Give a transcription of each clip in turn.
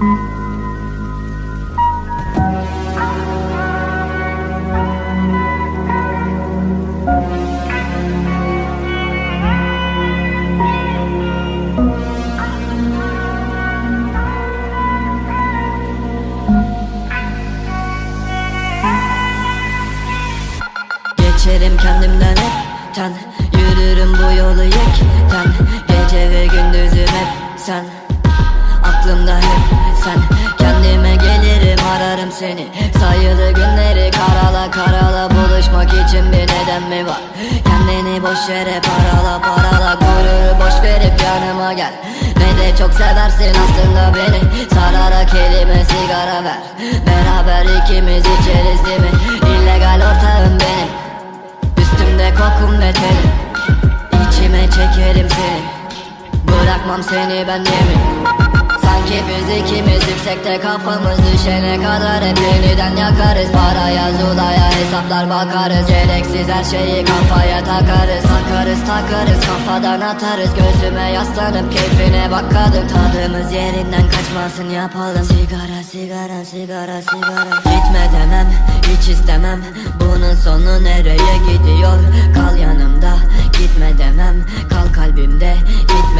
Geçerim kendimden hep ten Yürürüm bu yolu yekten. Gece ve gündüzüm hep sen. seni. Sayılı günleri karala karala Buluşmak için bir neden mi var? Kendini boş yere parala parala Gururu boş verip yanıma gel. De çok seversin aslında beni. Sararak elime sigara ver. Beraber ikimiz içeriz değil mi? İllegal ortağım benim. Üstümde kokun ve tenim. İçime çekerim seni. Bırakmam seni ben yemin Sanki biz ikimiz yüksekte kafamız düşene kadar Hep yeniden yakarız. Paraya zulaya hesaplar bakarız. Gereksiz her şeyi kafaya takarız. Takarız takarız kafadan atarız. Gözüme yaslanıp keyfine bak Tadımız yerinden kaçmasın yapalım. Sigara sigara sigara sigara. Gitme demem hiç istemem. Bunun sonu nereye gidiyor? Kal yanımda gitme demem. Kal kalbimde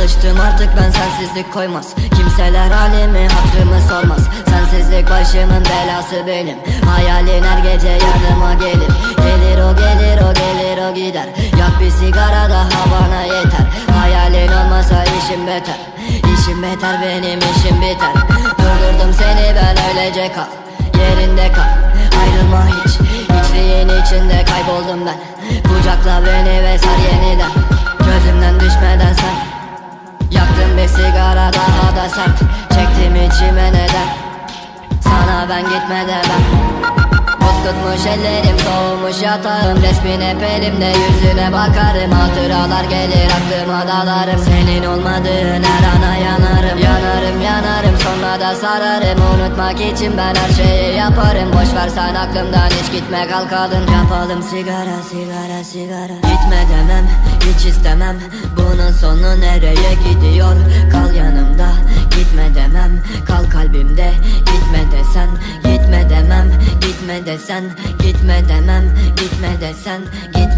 Alıştım artık ben sensizlik koymaz. Kimseler halimi hatrımı sormaz. Sensizlik başımın belası benim. Hayalin her gece yanıma gelir. Gelir o gelir o gelir o gider. Yak bir sigara daha bana yeter. Hayalin olmasa işim beter. İşim beter benim işim biter. Durdurdum seni ben öylece kal. Yerinde kal. Ayrılma hiç. İçliğin içinde kayboldum ben. Kucakla beni ve sar yeniden. Gözümden düşmeden sen Yaktım bir sigara daha da sert. Çektim içime neden? Sana ben gitme demem Buz tutmuş ellerim soğumuş yatağım. Resmin hep elimde yüzüne bakarım. Hatıralar gelir aklıma dalarım Senin olmadığın her ana yanarım sonra da sararım Unutmak için ben her şeyi yaparım. Boş ver sen aklımdan hiç gitme kalkalım Yapalım sigara sigara sigara. Gitme demem hiç istemem. Bunun sonu nereye gidiyor? Kal yanımda gitme demem. Kal kalbimde gitme desen. Gitme demem gitme desen. Gitme demem gitme desen. Gitme